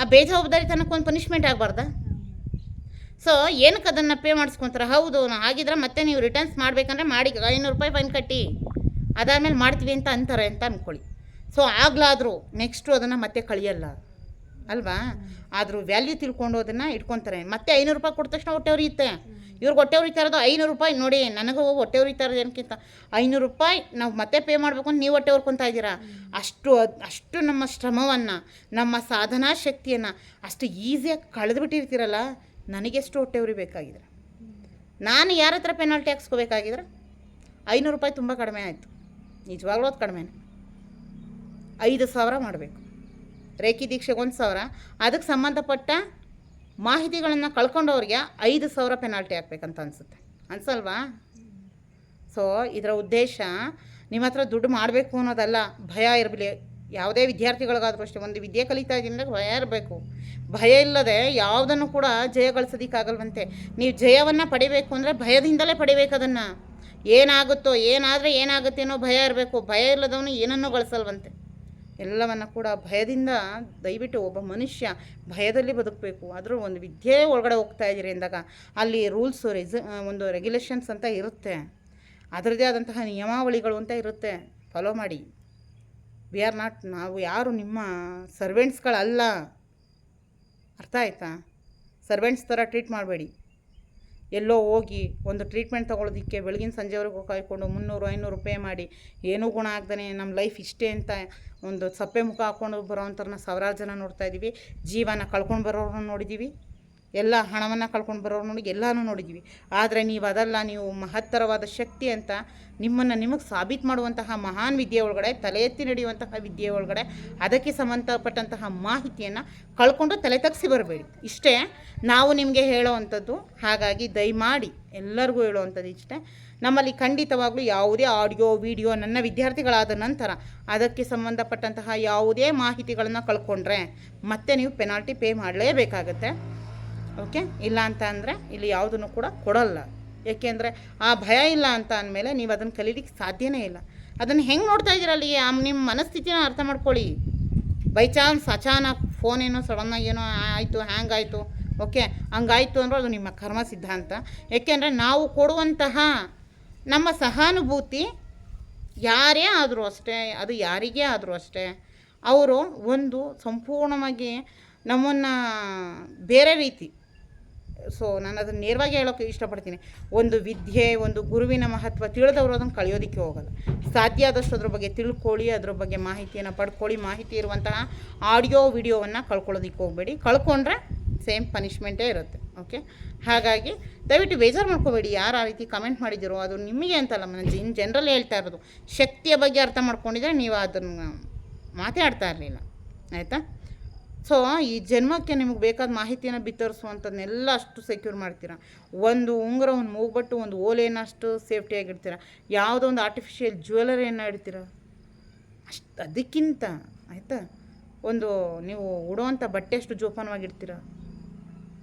[SPEAKER 1] ಆ ಬೇಜವಾಬ್ದಾರಿತನಕ್ಕೆ ಒಂದು ಪನಿಷ್ಮೆಂಟ್ ಆಗಬಾರ್ದ? ಸೊ ಏನಕ್ಕೆ ಅದನ್ನು ಪೇ ಮಾಡಿಸ್ಕೊತಾರೆ? ಹೌದು ಆಗಿದ್ರೆ ಮತ್ತೆ ನೀವು ರಿಟರ್ನ್ಸ್ ಮಾಡಬೇಕಂದ್ರೆ ಮಾಡಿ, ಐನೂರು ರೂಪಾಯಿ ಫೈನ್ ಕಟ್ಟಿ, ಅದಾದಮೇಲೆ ಮಾಡ್ತೀವಿ ಅಂತ ಅಂತಾರೆ ಅಂತ ಅಂದ್ಕೊಳ್ಳಿ ಸೊ ಆಗ್ಲಾದರೂ ನೆಕ್ಸ್ಟು ಅದನ್ನು ಮತ್ತೆ ಕಳಿಯಲ್ಲ. ಅಲ್ವಾ? ಆದರೂ ವ್ಯಾಲ್ಯೂ ತಿಳ್ಕೊಂಡು ಅದನ್ನು ಇಟ್ಕೊತಾರೆ. ಮತ್ತೆ ಐನೂರು ರೂಪಾಯಿ ಕೊಟ್ಟ ತಕ್ಷಣ ಹೊಟ್ಟೆ ಉರಿಯುತ್ತೆ. ಇವ್ರಿಗೆ ಹೊಟ್ಟೆ ಉರಿತಾ ಇರೋದು ಐನೂರು ರೂಪಾಯಿ ನೋಡಿ, ನನಗೂ ಹೊಟ್ಟೆ ಉರಿತಾರದು ಏನಕ್ಕಿಂತ ಐನೂರು ರೂಪಾಯಿ ನಾವು ಮತ್ತೆ ಪೇ ಮಾಡಬೇಕು ಅಂತ ನೀವು ಹೊಟ್ಟೆ ಉರ್ಕೊತಾ ಇದ್ದೀರಾ? ಅಷ್ಟು ಅಷ್ಟು ನಮ್ಮ ಶ್ರಮವನ್ನು, ನಮ್ಮ ಸಾಧನಾ ಶಕ್ತಿಯನ್ನು ಅಷ್ಟು ಈಸಿಯಾಗಿ ಕಳೆದುಬಿಟ್ಟಿರ್ತೀರಲ್ಲ ನನಗೆಷ್ಟು ಹೊಟ್ಟೆ ಉರಿಬೇಕಾಗಿದೆ ನಾನು ಯಾರ ಹತ್ರ ಪೆನಾಲ್ಟಿ ಹಾಕ್ಸ್ಕೋಬೇಕಾಗಿದ್ರೆ? ಐನೂರು ರೂಪಾಯಿ ತುಂಬ ಕಡಿಮೆ ಆಯಿತು. ನಿಜವಾಗ್ಲೂ ಅದು ಕಡಿಮೆ ಐದು ಸಾವಿರ ಮಾಡಬೇಕು. ರೇಖಿ ದೀಕ್ಷೆಗೆ ಒಂದು ಸಾವಿರ. ಅದಕ್ಕೆ ಸಂಬಂಧಪಟ್ಟ ಮಾಹಿತಿಗಳನ್ನು ಕಳ್ಕೊಂಡವ್ರಿಗೆ ಐದು ಸಾವಿರ ಪೆನಾಲ್ಟಿ ಹಾಕ್ಬೇಕಂತ ಅನಿಸುತ್ತೆ. ಅನ್ಸಲ್ವಾ? ಸೊ ಇದರ ಉದ್ದೇಶ ನಿಮ್ಮ ಹತ್ರ ದುಡ್ಡು ಮಾಡಬೇಕು ಅನ್ನೋದಲ್ಲ, ಭಯ ಇರಲಿ ಯಾವುದೇ ವಿದ್ಯಾರ್ಥಿಗಳಿಗಾದರೂ ಅಷ್ಟೇ, ಒಂದು ವಿದ್ಯೆ ಕಲಿತಾ ಇದ್ದೀನಿ ಭಯ ಇರಬೇಕು. ಭಯ ಇಲ್ಲದೆ ಯಾವುದನ್ನು ಕೂಡ ಜಯ ಗಳಿಸೋದಕ್ಕಾಗಲ್ವಂತೆ. ನೀವು ಜಯವನ್ನು ಪಡಿಬೇಕು ಅಂದರೆ ಭಯದಿಂದಲೇ ಪಡಿಬೇಕು ಅದನ್ನು. ಏನಾಗುತ್ತೋ, ಏನಾದರೆ ಏನಾಗುತ್ತೆ ಅನ್ನೋ ಭಯ ಇರಬೇಕು. ಭಯ ಇಲ್ಲದವನು ಏನನ್ನೂ ಗಳಿಸಲ್ವಂತೆ. ಎಲ್ಲವನ್ನು ಕೂಡ ಭಯದಿಂದ ದಯವಿಟ್ಟು ಒಬ್ಬ ಮನುಷ್ಯ ಭಯದಲ್ಲಿ ಬದುಕಬೇಕು. ಆದರೂ ಒಂದು ವಿದ್ಯೆ ಒಳಗಡೆ ಹೋಗ್ತಾ ಇದ್ದೀರಿ ಅಂದಾಗ ಅಲ್ಲಿ ರೂಲ್ಸು ರೆಸ ಒಂದು ರೆಗ್ಯುಲೇಷನ್ಸ್ ಅಂತ ಇರುತ್ತೆ. ಅದರದೇ ಆದಂತಹ ನಿಯಮಾವಳಿಗಳು ಅಂತ ಇರುತ್ತೆ. ಫಾಲೋ ಮಾಡಿ. ವಿ ಆರ್ ನಾಟ್ ನಾವು ಯಾರು ನಿಮ್ಮ ಸರ್ವೆಂಟ್ಸ್ಗಳಲ್ಲ ಅರ್ಥ ಆಯ್ತಾ? ಸರ್ವೆಂಟ್ಸ್ ಥರ ಟ್ರೀಟ್ ಮಾಡಬೇಡಿ. ಎಲ್ಲೋ ಹೋಗಿ ಒಂದು ಟ್ರೀಟ್ಮೆಂಟ್ ತೊಗೊಳೋದಕ್ಕೆ ಬೆಳಗಿನ ಸಂಜೆವರೆಗೂ ಕಾಯ್ಕೊಂಡು ಮುನ್ನೂರು, ಐನೂರು ರೂಪಾಯಿ ಮಾಡಿ, ಏನೂ ಗುಣ ಆಗ್ದೇ ನಮ್ಮ ಲೈಫ್ ಇಷ್ಟೇ ಅಂತ ಒಂದು ಸಪ್ಪೆ ಮುಖ ಹಾಕ್ಕೊಂಡು ಬರೋವಂಥವ್ರನ್ನ ಸಾವಿರಾರು ಜನ ನೋಡ್ತಾ ಇದ್ದೀವಿ ಜೀವನ ಕಳ್ಕೊಂಡು ಬರೋರನ್ನ ನೋಡಿದ್ದೀವಿ ಎಲ್ಲ ಹಣವನ್ನು ಕಳ್ಕೊಂಡು ಬರೋರು ನೋಡಿ ಎಲ್ಲನೂ ನೋಡಿದ್ದೀವಿ ಆದರೆ ನೀವು ಅದಲ್ಲ, ನೀವು ಮಹತ್ತರವಾದ ಶಕ್ತಿ ಅಂತ ನಿಮ್ಮನ್ನು ನಿಮಗೆ ಸಾಬೀತು ಮಾಡುವಂತಹ ಮಹಾನ್ ವಿದ್ಯೆ ಒಳಗಡೆ, ತಲೆ ಎತ್ತಿ ನಡೆಯುವಂತಹ ವಿದ್ಯೆ ಒಳಗಡೆ ಅದಕ್ಕೆ ಸಂಬಂಧಪಟ್ಟಂತಹ ಮಾಹಿತಿಯನ್ನು ಕಳ್ಕೊಂಡು ತಲೆ ತಗ್ಸಿ ಬರಬೇಡಿ. ಇಷ್ಟೇ ನಾವು ನಿಮಗೆ ಹೇಳೋವಂಥದ್ದು, ಹಾಗಾಗಿ ದಯಮಾಡಿ ಎಲ್ಲರಿಗೂ ಹೇಳುವಂಥದ್ದು ಇಷ್ಟೇ. ನಮ್ಮಲ್ಲಿ ಖಂಡಿತವಾಗ್ಲೂ ಯಾವುದೇ ಆಡಿಯೋ, ವಿಡಿಯೋ ನನ್ನ ವಿದ್ಯಾರ್ಥಿಗಳಾದ ನಂತರ ಅದಕ್ಕೆ ಸಂಬಂಧಪಟ್ಟಂತಹ ಯಾವುದೇ ಮಾಹಿತಿಗಳನ್ನು ಕಳ್ಕೊಂಡ್ರೆ ಮತ್ತೆ ನೀವು ಪೆನಾಲ್ಟಿ ಪೇ ಮಾಡಲೇಬೇಕಾಗತ್ತೆ. ಓಕೆ? ಇಲ್ಲ ಅಂತ ಅಂದರೆ ಇಲ್ಲಿ ಯಾವುದನ್ನು ಕೂಡ ಕೊಡಲ್ಲ. ಏಕೆಂದರೆ ಆ ಭಯ ಇಲ್ಲ ಅಂತ ಅಂದಮೇಲೆ ನೀವು ಅದನ್ನು ಕಲೀಲಿಕ್ಕೆ ಸಾಧ್ಯನೇ ಇಲ್ಲ. ಅದನ್ನು ಹೆಂಗೆ ನೋಡ್ತಾ ಇದ್ದೀರ ಅಲ್ಲಿ ಆ ನಿಮ್ಮ ಮನಸ್ಥಿತಿನ ಅರ್ಥ ಮಾಡ್ಕೊಳ್ಳಿ. ಬೈ ಚಾನ್ಸ್ ಅಚಾನಕ್ ಫೋನ್ ಏನೋ ಸಡನ್ನಾಗಿ ಏನೋ ಆಯಿತು ಹ್ಯಾಂಗಾಯಿತು ಓಕೆ? ಹಂಗಾಯಿತು ಅಂದ್ರೆ ಅದು ನಿಮ್ಮ ಕರ್ಮ ಸಿದ್ಧಾಂತ. ಏಕೆಂದರೆ ನಾವು ಕೊಡುವಂತಹ ನಮ್ಮ ಸಹಾನುಭೂತಿ ಯಾರೇ ಆದರೂ ಅಷ್ಟೇ, ಅದು ಯಾರಿಗೇ ಆದರೂ ಅಷ್ಟೇ, ಅವರು ಒಂದು ಸಂಪೂರ್ಣವಾಗಿ ನಮ್ಮನ್ನು ಬೇರೆ ರೀತಿ ಸೊ ನಾನು ಅದನ್ನು ನೇರವಾಗಿ ಹೇಳೋಕ್ಕೆ ಇಷ್ಟಪಡ್ತೀನಿ. ಒಂದು ವಿದ್ಯೆ, ಒಂದು ಗುರುವಿನ ಮಹತ್ವ ತಿಳಿದವರು ಅದನ್ನು ಕಳೆಯೋದಕ್ಕೆ ಹೋಗಲ್ಲ. ಸಾಧ್ಯ ಆದಷ್ಟು ಅದ್ರ ಬಗ್ಗೆ ತಿಳ್ಕೊಳ್ಳಿ, ಅದ್ರ ಬಗ್ಗೆ ಮಾಹಿತಿಯನ್ನು ಪಡ್ಕೊಳ್ಳಿ. ಮಾಹಿತಿ ಇರುವಂತಹ ಆಡಿಯೋ, ವಿಡಿಯೋವನ್ನು ಕಳ್ಕೊಳ್ಳೋದಕ್ಕೆ ಹೋಗಬೇಡಿ. ಕಳ್ಕೊಂಡ್ರೆ ಸೇಮ್ ಪನಿಷ್ಮೆಂಟೇ ಇರುತ್ತೆ. ಓಕೆ ಹಾಗಾಗಿ ದಯವಿಟ್ಟು ಬೇಜಾರು ಮಾಡ್ಕೋಬೇಡಿ. ಯಾರು ಆ ರೀತಿ ಕಮೆಂಟ್ ಮಾಡಿದ್ದೀರೋ ಅದು ನಿಮಗೆ ಅಂತಲ್ಲ ನಾನು ಇನ್ ಜನರಲ್ ಹೇಳ್ತಾ ಇರೋದು, ಶಕ್ತಿಯ ಬಗ್ಗೆ ಅರ್ಥ ಮಾಡ್ಕೊಂಡಿದ್ರೆ ನೀವು ಅದನ್ನು ಮಾತಾಡ್ತಾ ಇರಲಿಲ್ಲ. ಆಯಿತಾ? ಸೊ ಈ ಜನ್ಮಕ್ಕೆ ನಿಮಗೆ ಬೇಕಾದ ಮಾಹಿತಿಯನ್ನು ಬಿತ್ತರಿಸುವಂಥದ್ದನ್ನೆಲ್ಲ ಅಷ್ಟು ಸೆಕ್ಯೂರ್ ಮಾಡ್ತೀರಾ? ಒಂದು ಉಂಗುರ, ಒಂದು ಮೂಗ್ಬಟ್ಟು, ಒಂದು ಓಲೆಯನ್ನು ಅಷ್ಟು ಸೇಫ್ಟಿಯಾಗಿಡ್ತೀರಾ ಯಾವುದೋ ಒಂದು ಆರ್ಟಿಫಿಷಿಯಲ್ ಜ್ಯುವೆಲರಿಯನ್ನು ಇಡ್ತೀರಾ? ಅಷ್ಟು ಅದಕ್ಕಿಂತ, ಆಯಿತಾ? ಒಂದು ನೀವು ಉಡುವಂಥ ಬಟ್ಟೆ ಅಷ್ಟು ಜೋಪಾನವಾಗಿಡ್ತೀರಾ?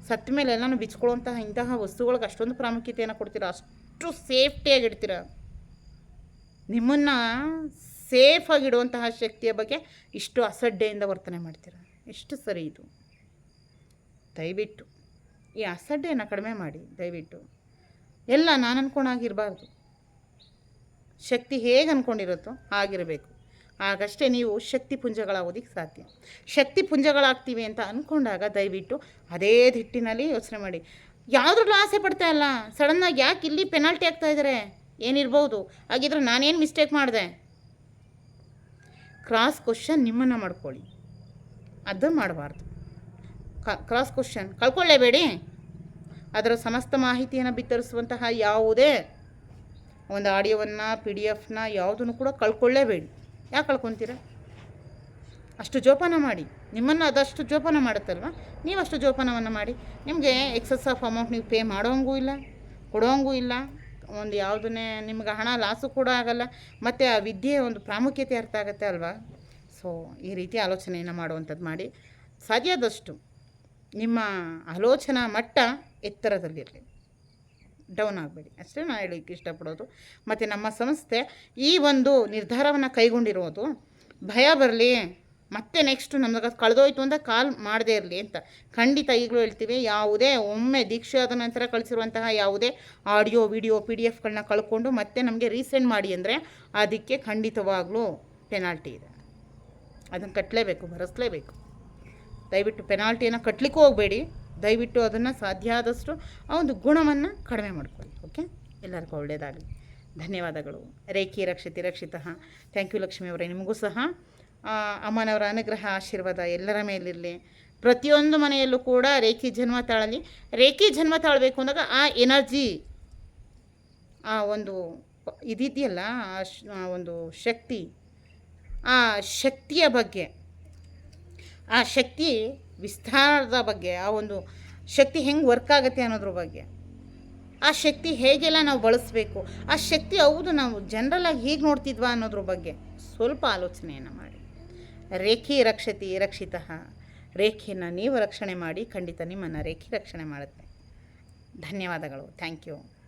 [SPEAKER 1] ಸತ್ತ ಮೇಲೆ ಎಲ್ಲನೂ ಬಿಚ್ಕೊಳ್ಳುವಂತಹ ಇಂತಹ ವಸ್ತುಗಳಿಗೆ ಅಷ್ಟೊಂದು ಪ್ರಾಮುಖ್ಯತೆಯನ್ನು ಕೊಡ್ತೀರಾ? ಅಷ್ಟು ಸೇಫ್ಟಿಯಾಗಿಡ್ತೀರಾ ನಿಮ್ಮನ್ನು ಸೇಫಾಗಿಡುವಂತಹ ಶಕ್ತಿಯ ಬಗ್ಗೆ ಇಷ್ಟು ಅಸಡ್ಡೆಯಿಂದ ವರ್ತನೆ ಮಾಡ್ತೀರಾ? ಎಷ್ಟು ಸರಿ ಇದು? ದಯವಿಟ್ಟು. ಈ ಅಸಡ್ಡೆಯನ್ನು ಕಡಿಮೆ ಮಾಡಿ, ದಯವಿಟ್ಟು. ಎಲ್ಲ ನಾನು ಅನ್ಕೊಂಡಾಗಿರಬಾರ್ದು ಶಕ್ತಿ ಹೇಗೆ ಅಂದ್ಕೊಂಡಿರುತ್ತೋ ಆಗಿರಬೇಕು. ಆಗಷ್ಟೇ ನೀವು ಶಕ್ತಿ ಪುಂಜಗಳಾಗೋದಿಕ್ಕೆ ಸಾಧ್ಯ. ಶಕ್ತಿ ಪುಂಜಗಳಾಗ್ತೀವಿ ಅಂತ ಅಂದ್ಕೊಂಡಾಗ ದಯವಿಟ್ಟು ಅದೇ ದಿಟ್ಟಿನಲ್ಲಿ ಯೋಚನೆ ಮಾಡಿ. ಯಾವುದ್ರಲ್ಲೂ ಆಸೆ ಪಡ್ತಾ ಇಲ್ಲ. ಸಡನ್ನಾಗಿ ಯಾಕೆ ಇಲ್ಲಿ ಪೆನಾಲ್ಟಿ ಆಗ್ತಾ ಇದ್ದಾರೆ ಏನಿರ್ಬೋದು? ಹಾಗಿದ್ರೆ ನಾನೇನು ಮಿಸ್ಟೇಕ್ ಮಾಡಿದೆ? ಕ್ರಾಸ್ ಕ್ವಶನ್ ನಿಮ್ಮನ್ನು ಮಾಡ್ಕೊಳ್ಳಿ. ಅದು ಮಾಡಬಾರ್ದು. ಕ್ರಾಸ್ ಕ್ವಶನ್ ಕಳ್ಕೊಳ್ಳೇಬೇಡಿ. ಅದರ ಸಮಸ್ತ ಮಾಹಿತಿಯನ್ನು ಬಿತ್ತರಿಸುವಂತಹ ಯಾವುದೇ ಒಂದು ಆಡಿಯೋವನ್ನು ಪಿ ಡಿ ಎಫ್ನ ಯಾವುದನ್ನು ಕೂಡ ಕಳ್ಕೊಳ್ಳೇಬೇಡಿ. ಯಾಕೆ ಕಳ್ಕೊತೀರ? ಅಷ್ಟು ಜೋಪಾನ ಮಾಡಿ. ನಿಮ್ಮನ್ನು ಅದಷ್ಟು ಜೋಪಾನ ಮಾಡುತ್ತಲ್ವ? ನೀವು ಅಷ್ಟು ಜೋಪಾನವನ್ನು ಮಾಡಿ. ನಿಮಗೆ ಎಕ್ಸಸ್ ಆಫ್ ಅಮೌಂಟ್ ನೀವು ಪೇ ಮಾಡೋಂಗೂ ಇಲ್ಲ, ಕೊಡೋಂಗೂ ಇಲ್ಲ. ಒಂದು ಯಾವುದನ್ನೇ ನಿಮ್ಗೆ ಹಣ ಲಾಸು ಕೂಡ ಆಗಲ್ಲ. ಮತ್ತು ಆ ವಿದ್ಯೆಯ ಒಂದು ಪ್ರಾಮುಖ್ಯತೆ ಅರ್ಥ ಆಗುತ್ತೆ ಅಲ್ವಾ? ಸೊ, ಈ ರೀತಿ ಆಲೋಚನೆಯನ್ನು ಮಾಡುವಂಥದ್ದು ಮಾಡಿ ಸಾಧ್ಯದಷ್ಟು ನಿಮ್ಮ ಆಲೋಚನಾ ಮಟ್ಟ ಎತ್ತರದಲ್ಲಿರಲಿ. ಡೌನ್ ಆಗಬೇಡಿ. ಅಷ್ಟೇ ನಾನು ಹೇಳೋಕ್ಕೆ ಇಷ್ಟಪಡೋದು. ಮತ್ತು ನಮ್ಮ ಸಂಸ್ಥೆ ಈ ಒಂದು ನಿರ್ಧಾರವನ್ನು ಕೈಗೊಂಡಿರೋದು, ಭಯ ಬರಲಿ, ಮತ್ತೆ ನೆಕ್ಸ್ಟ್ ನಮ್ಗೆ ಅದು ಕಳೆದೋಯ್ತು ಅಂತ ಕಾಲ್ ಮಾಡದೇ ಇರಲಿ ಅಂತ. ಖಂಡಿತ ಈಗಲೂ ಹೇಳ್ತೀವಿ, ಯಾವುದೇ ಒಮ್ಮೆ ದೀಕ್ಷೆ ಆದ ನಂತರ ಕಳಿಸಿರುವಂತಹ ಯಾವುದೇ ಆಡಿಯೋ, ವಿಡಿಯೋ ಪಿ ಡಿ ಎಫ್ಗಳನ್ನ ಕಳ್ಕೊಂಡು ಮತ್ತೆ ನಮಗೆ ರೀಸೆಂಡ್ ಮಾಡಿ ಅಂದರೆ ಅದಕ್ಕೆ ಖಂಡಿತವಾಗ್ಲೂ ಪೆನಾಲ್ಟಿ ಇದೆ. ಅದನ್ನು ಕಟ್ಟಲೇಬೇಕು ಭರಿಸಲೇಬೇಕು ದಯವಿಟ್ಟು ಪೆನಾಲ್ಟಿಯನ್ನು ಕಟ್ಟಲಿಕ್ಕೂ ಹೋಗಬೇಡಿ. ದಯವಿಟ್ಟು ಅದನ್ನು ಸಾಧ್ಯ ಆದಷ್ಟು ಆ ಒಂದು ಗುಣವನ್ನು ಕಡಿಮೆ ಮಾಡ್ಕೊಳ್ಳಿ, ಓಕೆ? ಎಲ್ಲರಿಗೂ ಒಳ್ಳೆಯದಾಗಲಿ ಧನ್ಯವಾದಗಳು. ರೇಖಿ ರಕ್ಷಿತಿ ರಕ್ಷಿತ. ಥ್ಯಾಂಕ್ ಯು ಲಕ್ಷ್ಮಿಯವರೇ ನಿಮಗೂ ಸಹ ಅಮ್ಮನವರ ಅನುಗ್ರಹ, ಆಶೀರ್ವಾದ ಎಲ್ಲರ ಮೇಲಿರಲಿ. ಪ್ರತಿಯೊಂದು ಮನೆಯಲ್ಲೂ ಕೂಡ ರೇಖಿ ಜನ್ಮ ತಾಳಲಿ. ರೇಖಿ ಜನ್ಮ ತಾಳಬೇಕು ಅಂದಾಗ ಆ ಎನರ್ಜಿ, ಆ ಒಂದು ಇದಿದೆಯಲ್ಲ ಆ ಒಂದು ಶಕ್ತಿ ಆ ಶಕ್ತಿಯ ಬಗ್ಗೆ, ಆ ಶಕ್ತಿ ವಿಸ್ತಾರದ ಬಗ್ಗೆ, ಆ ಒಂದು ಶಕ್ತಿ ಹೆಂಗೆ ವರ್ಕ್ ಆಗುತ್ತೆ ಅನ್ನೋದ್ರ ಬಗ್ಗೆ. ಆ ಶಕ್ತಿ ಹೇಗೆಲ್ಲ ನಾವು ಬಳಸಬೇಕು, ಆ ಶಕ್ತಿ ಹೌದು ನಾವು ಜನರಲಾಗಿ ಹೀಗೆ ನೋಡ್ತಿದ್ವಾ ಅನ್ನೋದ್ರ ಬಗ್ಗೆ ಸ್ವಲ್ಪ ಆಲೋಚನೆಯನ್ನು ಮಾಡಿ. ರೇಖಿ ರಕ್ಷತಿ ರಕ್ಷಿತ ರೇಖೆಯನ್ನು ನೀವು ರಕ್ಷಣೆ ಮಾಡಿ ಖಂಡಿತ ನಿಮ್ಮನ್ನು ರೇಖೆ ರಕ್ಷಣೆ ಮಾಡುತ್ತೆ. ಧನ್ಯವಾದಗಳು. Thank you